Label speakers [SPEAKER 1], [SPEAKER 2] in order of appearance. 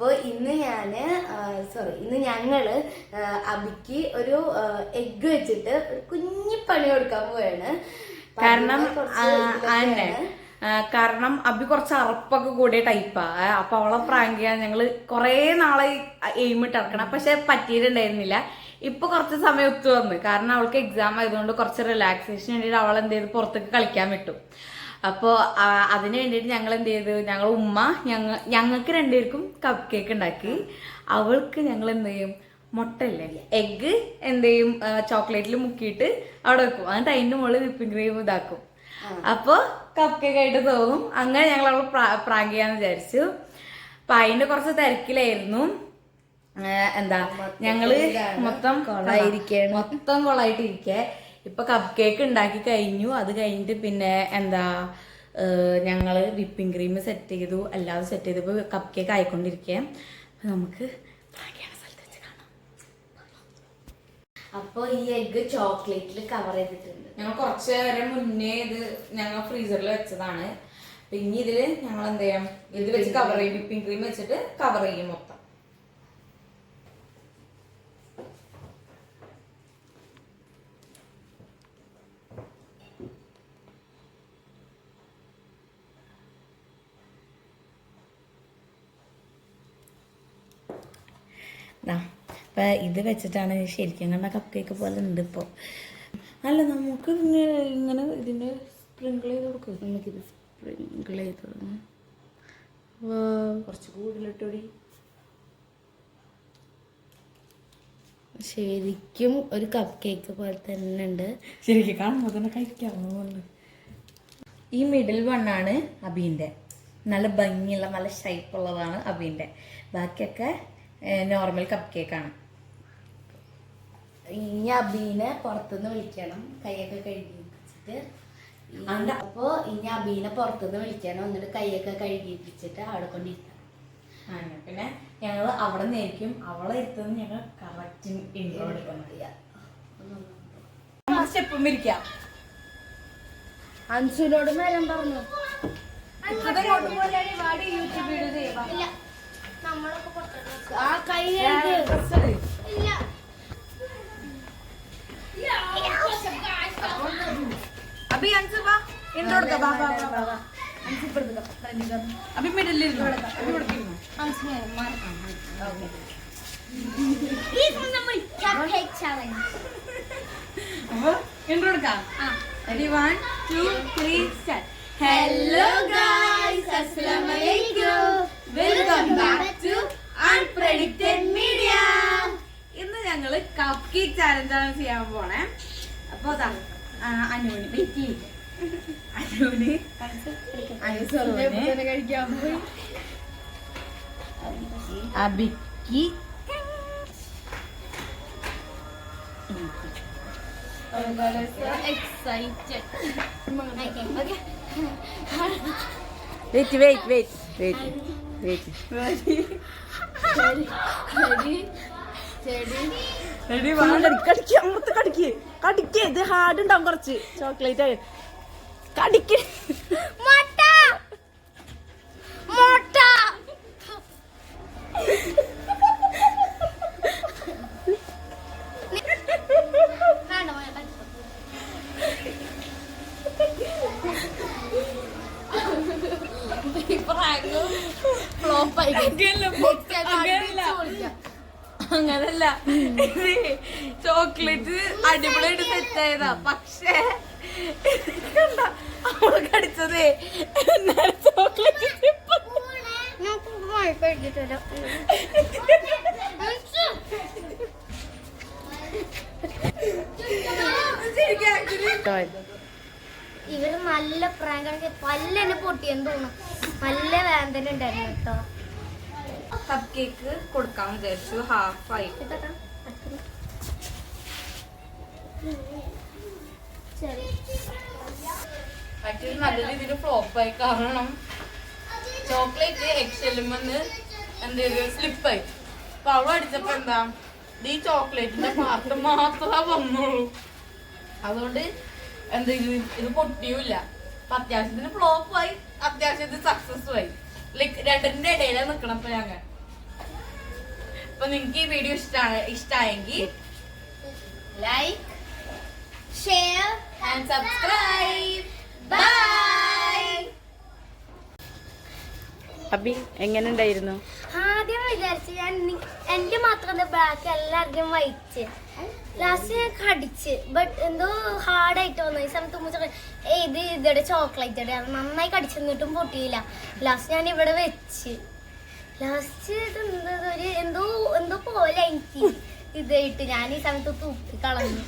[SPEAKER 1] അപ്പോൾ ഇന്ന് ഞാൻ സോറി ഇന്ന് ഞങ്ങൾ അബിക്ക് ഒരു എഗ്ഗ് വെച്ചിട്ട് ഒരു കുഞ്ഞി പണി കൊടുക്കാൻ പോവാണ്.
[SPEAKER 2] കാരണം കാരണം അബി കുറച്ച് അറപ്പൊക്കെ കൂടിയ ടൈപ്പാ. അപ്പൊ അവളെ പ്രാങ്ക് ചെയ്യാൻ ഞങ്ങൾ കൊറേ നാളെ എയിമിട്ട് ഇറക്കണം പക്ഷെ പറ്റിയിട്ടുണ്ടായിരുന്നില്ല. ഇപ്പൊ കുറച്ച് സമയം ഒത്തു വന്ന്. കാരണം അവൾക്ക് എക്സാം ആയതുകൊണ്ട് കുറച്ച് റിലാക്സേഷൻ വേണ്ടിയിട്ട് അവൾ എന്ത് ചെയ്ത് പുറത്തേക്ക് കളിക്കാൻ വിട്ടു. അപ്പോൾ അതിന് വേണ്ടിയിട്ട് ഞങ്ങൾ എന്ത് ചെയ്തു ഞങ്ങൾ ഉമ്മ ഞങ്ങ ഞങ്ങൾക്ക് രണ്ടുപേർക്കും കപ്പ് കേക്ക് ഉണ്ടാക്കി. അവൾക്ക് ഞങ്ങൾ എന്ത് ചെയ്യും മുട്ടല്ലേ എഗ്ഗ് എന്ത് ചെയ്യും ചോക്ലേറ്റിൽ മുക്കിയിട്ട് അവിടെ വെക്കും. എന്നിട്ട് അതിന്റെ മുകളിൽ വിപ്പിംഗ് ക്രീം ഇതാക്കും. അപ്പോൾ കപ്പ് കേക്ക് ആയിട്ട് തോന്നും. അങ്ങനെ ഞങ്ങൾ അവൾ പ്രാങ്ക് ചെയ്യാന്ന് വിചാരിച്ചു. അപ്പൊ അതിന്റെ കുറച്ച് തിരക്കിലായിരുന്നു. എന്താ ഞങ്ങൾ മൊത്തം. മൊത്തം കൊളായിട്ടിരിക്കെ. ഇപ്പൊ കപ്പ് കേക്ക് ഉണ്ടാക്കി കഴിഞ്ഞു. അത് കഴിഞ്ഞിട്ട് പിന്നെ എന്താ ഞങ്ങൾ ഞങ്ങൾ വിപ്പിംഗ് ക്രീം സെറ്റ് ചെയ്തു. അല്ലാതെ സെറ്റ് ചെയ്തപ്പോൾ കപ്പ് കേക്ക് ആയിക്കൊണ്ടിരിക്കുക നമുക്ക് prank ചെയ്യണ സ്ഥലത്ത് വെച്ച് കാണാം.
[SPEAKER 1] അപ്പൊ ഈ എഗ്ഗ് ചോക്ലേറ്റിൽ കവർ ചെയ്തിട്ടുണ്ട്.
[SPEAKER 2] ഞങ്ങൾ കുറച്ച് നേരം മുന്നേ ഇത് ഞങ്ങൾ ഫ്രീസറിൽ വെച്ചതാണ്. പിന്നെ ഇതിൽ ഞങ്ങൾ എന്ത് ചെയ്യാം? ഇത് വെച്ച് കവർ ചെയ്യും. വിപ്പിംഗ് ക്രീം വെച്ചിട്ട് കവർ ചെയ്യും മൊത്തം ദാ, അപ്പൊ ഇത് വെച്ചിട്ടാണ് ശരിക്കും കണ്ട കപ്പ് കേക്ക് പോലെ ഉണ്ട് ഇപ്പൊ. അല്ല നമുക്ക് ഇങ്ങനെ ഇതിന്റെ സ്പ്രിങ്കിൾ ചെയ്ത് കൊടുക്കും.
[SPEAKER 1] നമുക്കിത് സ്പ്രിങ്കിൾ ചെയ്ത്. കുറച്ച് കൂടുതലിട്ടോടി. ശരിക്കും ഒരു കപ്പ് കേക്ക് പോലെ തന്നെ ഉണ്ട്.
[SPEAKER 2] ശരിക്കും കാണുമ്പോൾ തന്നെ കഴിക്കാവുന്നുണ്ട് ഈ മിഡിൽ വണ്ണാണ് അബീന്റെ നല്ല ഭംഗിയുള്ള നല്ല ഷൈപ്പ് ഉള്ളതാണ് അബീന്റെ ബാക്കിയൊക്കെ നോർമൽ കപ്പ് കേക്കാണ്
[SPEAKER 1] ഇനി അബീനെ പുറത്തുനിന്ന് വിളിക്കണം. കൈയൊക്കെ കഴുകി വെച്ചിട്ട്
[SPEAKER 2] അണ്ട.
[SPEAKER 1] അപ്പോ ഇനി അബീനെ പുറത്തുനിന്ന് വിളിക്കണം. എന്നിട്ട് കൈയൊക്കെ കഴുകിപ്പിച്ചിട്ട് അവിടെ കൊണ്ടിരുത്താം
[SPEAKER 2] അങ്ങനെ. പിന്നെ ഞങ്ങൾ അവിടെ നിന്നായിരിക്കും അവളെ ഇരുത്തുന്നത് ഞങ്ങൾ കറക്റ്റ് ഇൻട്രോ എടുക്കുന്നത് സ്റ്റെപ്പും ഇരിക്കാം.
[SPEAKER 1] അൻസുനോട് വീഡിയോ പറഞ്ഞു. ആ കൈ കഴുകി.
[SPEAKER 2] അബി അൻസർ വാ. എടുക്കാം വാ വാ വാ വാ. അബി മിഡിലിൽ ഇരുന്നു? അബി ഇവിടെ ഇരുന്നു? അപ്പോൾ ഇൻട്രോ എടുക്കാം ready one two three start hello guys അസ്സലാമലൈക്കും welcome back to unpredicted media ഇന്ന് ഞങ്ങൾ കപ്പ് കേക്ക് ചാലഞ്ച് ആണ് ചെയ്യാൻ പോണേ. അപ്പൊ അനുവിന് വെയിറ്റ് അനുവിന് അനുസോന് അബിക്ക് wait wait wait wait wait ready കടിക്ക് ഇത് ഹാർഡ് ഉണ്ടാവും കുറച്ച്. ചോക്ലേറ്റ്. കടിക്ക്. അങ്ങനല്ല. ചോക്ലേറ്റ് അടിപൊളിയായിട്ട് സെറ്റ് ആയതാ. പക്ഷേ കണ്ട അവൾ കടിച്ചതേ. ചോക്ലേറ്റ്?
[SPEAKER 3] ഇവർ നല്ല പ്രാങ്ക് പല്ലെന്നെ പൊട്ടിയെന്ന് തോന്നുന്നു. നല്ല വേദന ഉണ്ടായിരുന്നു കേട്ടോ.
[SPEAKER 2] കപ്പ് കേക്ക് കൊടുക്കാൻ വിചാരിച്ചു. ഹാഫ് ആയി.
[SPEAKER 3] ശരി.
[SPEAKER 2] ആക്ച്വലി നല്ല രീതിയിൽ ഫ്ലോപ്പായി കാരണം ചോക്ലേറ്റ് എക്സെല്ലുമെന്ന് എന്ത് ചെയ്ത്? സ്ലിപ്പായി അപ്പൊ അവൾ അടിച്ചപ്പോ എന്താ? ഈ ചോക്ലേറ്റിന്റെ പാർട്ട് മാത്രമേ വന്നുള്ളൂ. അതുകൊണ്ട് എന്തെങ്കിലും ഇത് ഇത് പൊട്ടിയൂല അപ്പൊ അത്യാവശ്യത്തിന് ഫ്ലോപ്പായി അത്യാവശ്യത്തിന് സക്സസ്സും ആയി. ലൈക്ക് രണ്ടിന്റെ ഇടയിലാണ് നിക്കണം ഇപ്പൊ ഞങ്ങൾ. അപ്പൊ നിങ്ങൾക്ക് ഈ വീഡിയോ ഇഷ്ടമാണ് ഇഷ്ടമായെങ്കിൽ like
[SPEAKER 3] share
[SPEAKER 2] and subscribe
[SPEAKER 3] bye
[SPEAKER 2] Abi എങ്ങനെ ഉണ്ടായിരുന്നു?
[SPEAKER 3] ആദ്യം വിചാരിച്ചു എന്റെ മാത്രം ബ്ലാക്ക് എല്ലാവർക്കും വൈറ്റ് ലാസ്റ്റ് ഞാൻ കടിച്ച്. ബട്ട് എന്തോ ഹാർഡായിട്ട് വന്നു. ഈ സമയത്ത് "ഏയ്, ഇത് ഇതയുടെ ചോക്ലേറ്റ് നന്നായി കടിച്ചെന്നിട്ടും പൊട്ടിയില്ല. ലാസ്റ്റ് ഞാൻ ഇവിടെ വെച്ച്. ലാസ്റ്റ് എന്തോ എന്തോ എന്തോ പോലെ എനിക്ക്. ഇതായിട്ട് ഞാൻ ഈ സമയത്ത് തൂക്കി കളഞ്ഞു.